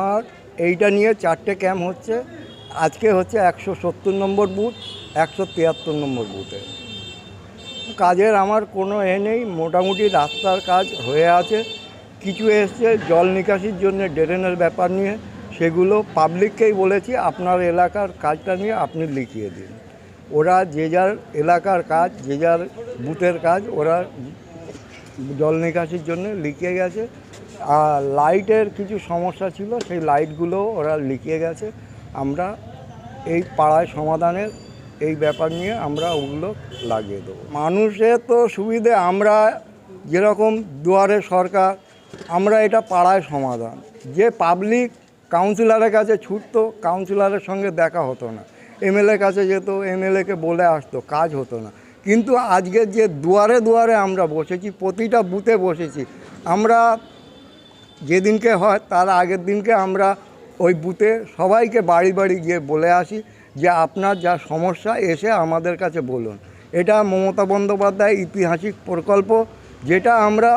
আমার এইটা নিয়ে চারটে ক্যাম্প হচ্ছে। আজকে হচ্ছে একশো সত্তর নম্বর বুথ, একশো তিয়াত্তর নম্বর বুথে। কাজের আমার কোনো এ নেই, মোটামুটি রাস্তার কাজ হয়ে আছে। কিছু এসছে জল নিকাশির জন্য ড্রেনের ব্যাপার নিয়ে, সেগুলো পাবলিককেই বলেছি, আপনার এলাকার কাজটা নিয়ে আপনি লিখিয়ে দিন। ওরা যে যার এলাকার কাজ, যে যার বুথের কাজ, ওরা জল নিকাশির জন্য লিখিয়ে গেছে। লাইটের কিছু সমস্যা ছিল, সেই লাইটগুলো ওরা লিখিয়ে গেছে। আমরা এই পাড়ায় সমাধানের এই ব্যাপার নিয়ে আমরা ওগুলো লাগিয়ে দেবো। মানুষের তো সুবিধে, আমরা যেরকম দুয়ারে সরকার, আমরা এটা পাড়ায় সমাধান। যে পাবলিক কাউন্সিলরের কাছে ছুটতো কাউন্সিলরের সঙ্গে দেখা হতো না। এমএলএর কাছে যেত এমএলএকে বলে আসতো, কাজ হতো না। কিন্তু আজকে যে দুয়ারে দুয়ারে আমরা বসেছি, প্রতিটা বুথে বসেছি, আমরা যেদিনকে হয়, তার আগের দিনকে আমরা ওই বুথে সবাইকে বাড়ি বাড়ি গিয়ে বলে আসি যে আপনার যা সমস্যা, এসে আমাদের কাছে বলুন। এটা মমতা বন্দ্যোপাধ্যায় ঐতিহাসিক প্রকল্প, যেটা আমরা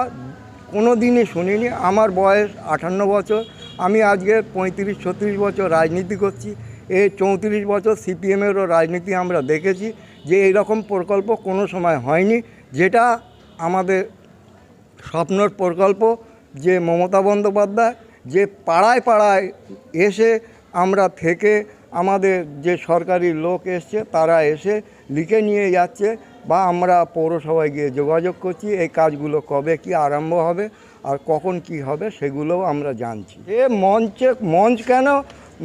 কোনো দিনই শুনিনি। আমার বয়স আটান্ন বছর, আমি আজকে পঁয়ত্রিশ, ছত্রিশ বছর রাজনীতি করছি। এই চৌত্রিশ বছর সিপিএমেরও রাজনীতি আমরা দেখেছি যে এইরকম প্রকল্প কোনো সময় হয়নি। যেটা আমাদের স্বপ্নর প্রকল্প যে মমতা বন্দ্যোপাধ্যায় যে পাড়ায় পাড়ায় এসে আমরা থেকে আমাদের যে সরকারি লোক এসছে, তারা এসে লিখে নিয়ে যাচ্ছে বা আমরা পৌরসভায় গিয়ে যোগাযোগ করছি, এই কাজগুলো কবে কি আরম্ভ হবে আর কখন কি হবে সেগুলোও আমরা জানছি। এ মঞ্চে, মঞ্চ কেন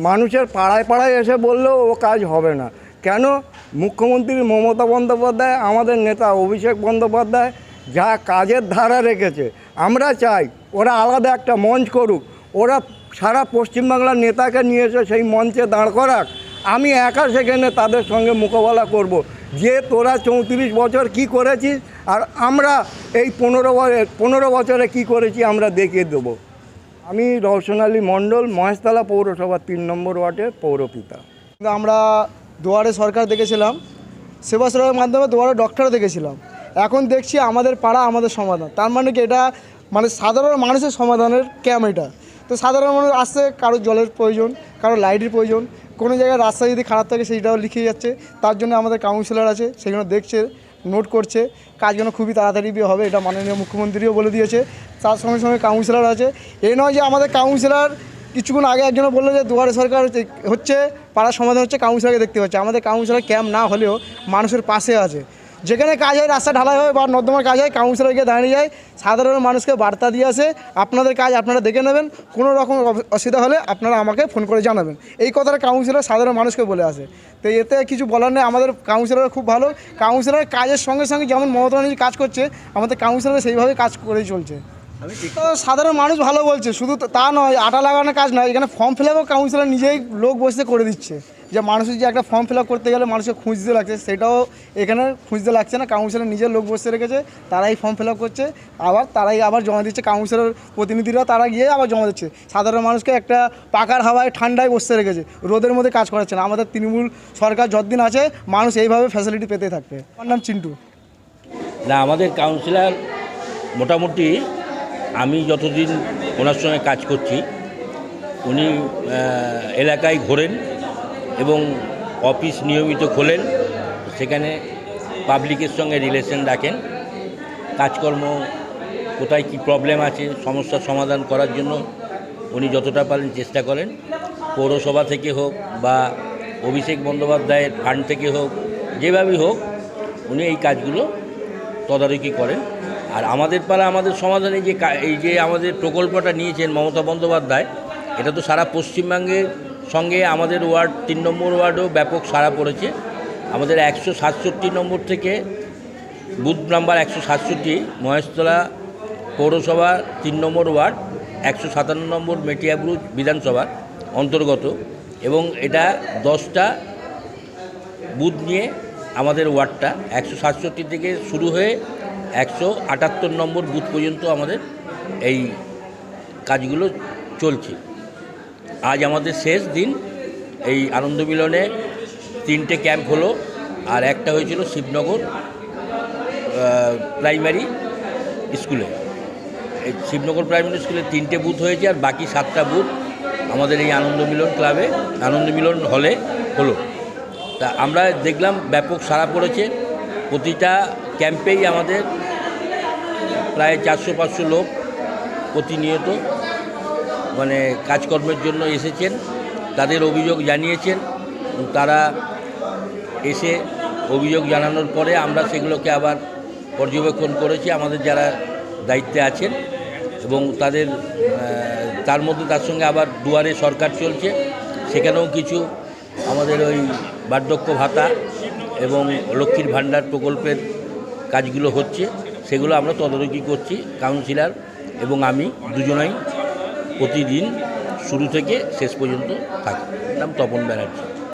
মানুষের পাড়ায় পাড়ায় এসে বললেও ও কাজ হবে না? কেন মুখ্যমন্ত্রী মমতা বন্দ্যোপাধ্যায়, আমাদের নেতা অভিষেক বন্দ্যোপাধ্যায় যা কাজের ধারা রেখেছে আমরা চাই ওরা আলাদা একটা মঞ্চ করুক, ওরা সারা পশ্চিমবাংলার নেতাকে নিয়ে এসে সেই মঞ্চে দাঁড় করাক। আমি একা সেখানে তাদের সঙ্গে মোকাবেলা করব। যে তোরা চৌত্রিশ বছর কি করেছিস আর আমরা এই পনেরো পনেরো বছরে কি করেছি আমরা দেখিয়ে দেবো। আমি রওশন আলী মণ্ডল, মহেশতলা পৌরসভা তিন নম্বর ওয়ার্ডের পৌরপিতা। আমরা দুয়ারে সরকার দেখেছিলাম সেবা সেবার মাধ্যমে দুয়ারে ডক্টর দেখেছিলাম। এখন দেখছি আমাদের পাড়া আমাদের সমাধান। তার মানে কি এটা মানে সাধারণ মানুষের সমাধানের ক্যাম্প এটা। তো সাধারণ মানুষ আসছে কারও জলের প্রয়োজন কারও লাইটের প্রয়োজন, কোনো জায়গায় রাস্তা যদি খারাপ থাকে সেইটাও লিখে যাচ্ছে। তার জন্য আমাদের কাউন্সিলর আছে সেগুলো দেখছে নোট করছে কাজগুলো খুবই তাড়াতাড়ি হবে, এটা মাননীয় মুখ্যমন্ত্রীও বলে দিয়েছে। তার সঙ্গে সঙ্গে কাউন্সিলর আছে। এই নয় যে আমাদের কাউন্সিলর কিছুক্ষণ আগে একজন বলল যে দুয়ারে সরকার হচ্ছে পাড়ার সমাধান হচ্ছে কাউন্সিলরকে দেখতে পাচ্ছে। আমাদের কাউন্সিলর ক্যাম্প না হলেও মানুষের পাশে আছে। যেখানে কাজ হয় রাস্তা ঢালাই হয় বা নর্দমার কাজ হয় কাউন্সিলর গিয়ে দাঁড়িয়ে যায় সাধারণ মানুষকে বার্তা দিয়ে আসে আপনাদের কাজ আপনারা দেখে নেবেন কোনো রকম অসুবিধা হলে আপনারা আমাকে ফোন করে জানাবেন। এই কথাটা কাউন্সিলর সাধারণ মানুষকে বলে আসে। তো এতে কিছু বলার নেই আমাদের কাউন্সিলর খুব ভালো। কাউন্সিলর কাজের সঙ্গে সঙ্গে যেমন মমতা ব্যানার্জি কাজ করছে আমাদের কাউন্সিলর সেইভাবে কাজ করেই চলছে। তো সাধারণ মানুষ ভালো বলছে শুধু তো- তা নয় আটা লাগানোর কাজ নয় এখানে ফর্ম ফিল আপও কাউন্সিলর নিজেই লোক বসে করে দিচ্ছে। যে মানুষের যে একটা ফর্ম ফিল করতে গেলে মানুষকে খুঁজতে লাগছে, সেটাও এখানে খুঁজতে লাগছে না। কাউন্সিলর নিজের লোক বসে রেখেছে, তারাই ফর্ম ফিল করছে, আবার তারাই আবার জমা দিচ্ছে। কাউন্সিলর প্রতিনিধিরা তারা গিয়ে আবার জমা দিচ্ছে। সাধারণ মানুষকে একটা পাকার হাওয়ায় ঠান্ডায় বসে রেখেছে, রোদের মধ্যে কাজ করাচ্ছে না। আমাদের তৃণমূল সরকার যতদিন আছে, মানুষ এইভাবে ফ্যাসিলিটি পেতে থাকবে। আমার নাম চিন্টু। না, আমাদের কাউন্সিলর মোটামুটি আমি যতদিন ওনার সঙ্গে কাজ করছি, উনি এলাকায় ঘোরেন। এবং অফিস নিয়মিত খোলেন, সেখানে পাবলিকের সঙ্গে রিলেশন রাখেন। কাজকর্ম, কোথায় কি প্রবলেম আছে, সমস্যার সমাধান করার জন্য উনি যতটা পারেন চেষ্টা করেন। পৌরসভা থেকে হোক বা অভিষেক বন্দ্যোপাধ্যায়ের ফান্ড থেকে হোক, যেভাবেই হোক, উনি এই কাজগুলো তদারকি করেন। আর আমাদের পাড়া আমাদের সমাধানে যে এই যে আমাদের প্রকল্পটা নিয়েছেন মমতা বন্দ্যোপাধ্যায়, এটা তো সারা পশ্চিমবঙ্গের সঙ্গে আমাদের ওয়ার্ড, তিন নম্বর ওয়ার্ডও ব্যাপক সাড়া পড়েছে। আমাদের একশো সাতষট্টি নম্বর থেকে বুথ নাম্বার একশো সাতষট্টি, মহেশতলা পৌরসভা তিন নম্বর ওয়ার্ড, একশো সাতান্ন নম্বর মেটিয়াব্রুজ বিধানসভার অন্তর্গত এবং এটা দশটা বুথ নিয়ে আমাদের ওয়ার্ডটা। একশো সাতষট্টি থেকে শুরু হয়ে একশো আটাত্তর নম্বর বুথ পর্যন্ত আমাদের এই কাজগুলো চলছে। আজ আমাদের শেষ দিন। এই আনন্দ মিলনে তিনটে ক্যাম্প হলো, আর একটা হয়েছিল শিবনগর প্রাইমারি স্কুলে। শিবনগর প্রাইমারি স্কুলে তিনটে বুথ হয়েছে, আর বাকি সাতটা বুথ আমাদের এই আনন্দ মিলন ক্লাবে, আনন্দ মিলন হলে হলো। তা আমরা দেখলাম ব্যাপক সারা পড়েছে। প্রতিটা ক্যাম্পেই আমাদের প্রায় চারশো পাঁচশো লোক প্রতিনিয়ত মানে কাজকর্মের জন্য এসেছেন, তাদের অভিযোগ জানিয়েছেন তারা এসে অভিযোগ জানানোর পরে আমরা সেগুলোকে আবার পর্যবেক্ষণ করেছি, আমাদের যারা দায়িত্বে আছেন, এবং তাদের তার মধ্যে তার সঙ্গে আবার দুয়ারে সরকার চলছে, সেখানেও কিছু আমাদের ওই বার্ধক্য ভাতা এবং লক্ষ্মীর ভাণ্ডার প্রকল্পের কাজগুলো হচ্ছে, সেগুলো আমরা তদারকি করছি, কাউন্সিলর এবং আমি দুজনাই। প্রতিদিন শুরু থেকে শেষ পর্যন্ত থাকে। নাম তপন ব্যানার্জি।